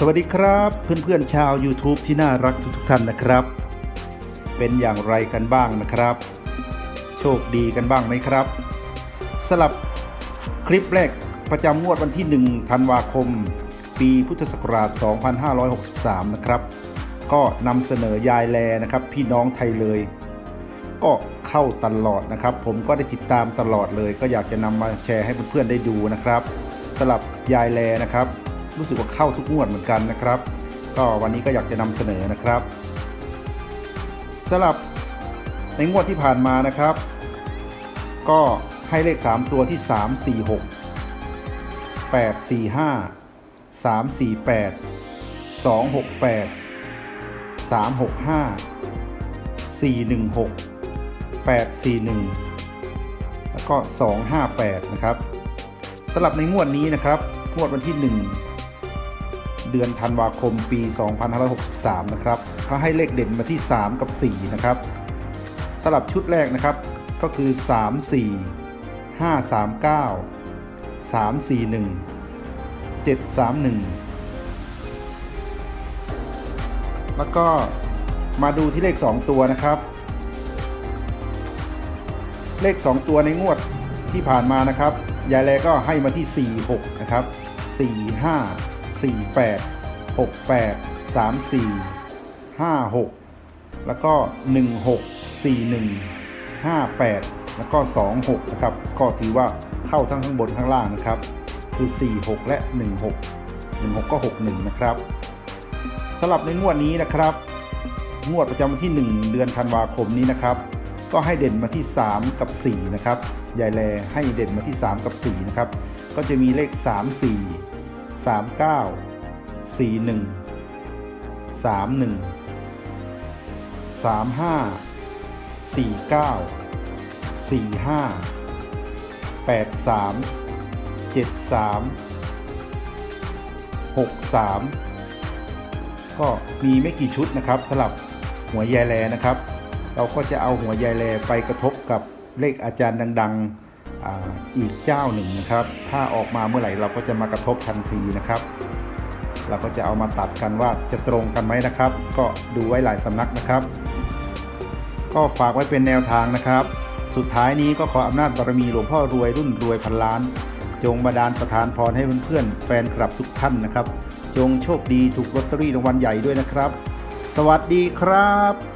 สวัสดีครับเพื่อนๆชาว YouTube ที่น่ารักทุกๆท่านนะครับ เป็นอย่างไรกันบ้างนะครับ โชคดีกันบ้างไหมครับ สลับคลิปแรกประจำงวดวันที่ 1 ธันวาคม ปีพุทธศักราช 2563 นะครับ ก็นำเสนอยายแลนะครับ พี่น้องไทยเลย ก็เข้าตลอดนะครับ ผมก็ได้ติดตามตลอดเลย ก็อยากจะนำมาแชร์ให้เพื่อนๆได้ดูนะครับ สลับยายแลนะครับ รู้สึกว่าเข้าทุกงวดเหมือนกันนะครับ ก็วันนี้ก็อยากจะนำเสนอนะครับสลับในงวดที่ผ่านมานะครับ ก็ให้เลข 3 ตัวที่ 3 4 6 8 4 5 3 4 8 2 6 8 3 6 5 4 1 6 8 4 1 แล้วก็ 2 5 8 นะครับสำหรับในงวดนี้นะครับ งวดวันที่ 1 เดือนธันวาคมปี 2563 นะครับเขาให้เลขเด่นมาที่ 3 กับ 4 นะครับสำหรับชุดแรกนะครับ ก็คือ 3 4 5 3 9 3 4 1 7 3 1 แล้วก็มาดูที่เลข 2 ตัวนะครับ เลข 2 ตัวในงวดที่ผ่านมานะครับ ยายแลก็ให้มาที่ 4 6 นะครับ 4 5 4 8 6 8 3 4 5 6 แล้วก็ 1 6 4 1 5 8 แล้วก็ 2 6 นะครับ ก็ถือว่าเข้าทั้งข้างบนข้างล่างนะครับ คือ 4 6 และ 1 6 1 6 ก็ 6 1 นะครับสำหรับในงวดนี้นะครับ งวดประจำวันที่ 1 เดือนธันวาคมนี้นะครับ ก็ให้เด่นมาที่ 3 กับ 4 นะครับยายแลให้เด่นมาที่ 3 กับ 4 นะครับ ก็จะมีเลข 3 4 3 9 4 1 3 1 3 5 4 9 4 5 8 3 7 3 6 3 ก็มีไม่กี่ชุดนะครับสำหรับหัวยายแลนะครับ เราก็จะเอาหัวยายแลไปกระทบกับเลขอาจารย์ดัง ๆ อีกเจ้าหนึ่งนะครับ ถ้าออกมาเมื่อไหร่เราก็จะมากระทบทันทีนะครับ เราก็จะเอามาตัดกันว่าจะตรงกันไหมนะครับ ก็ดูไว้หลายสำนักนะครับ ก็ฝากไว้เป็นแนวทางนะครับ สุดท้ายนี้ก็ขออำนาจบารมีหลวงพ่อรวยรุ่นรวยพันล้าน จงบาดาลประทานพรให้เพื่อนๆแฟนคลับทุกท่านนะครับ จงโชคดีถูกลอตเตอรี่รางวัลใหญ่ด้วยนะครับ สวัสดีครับ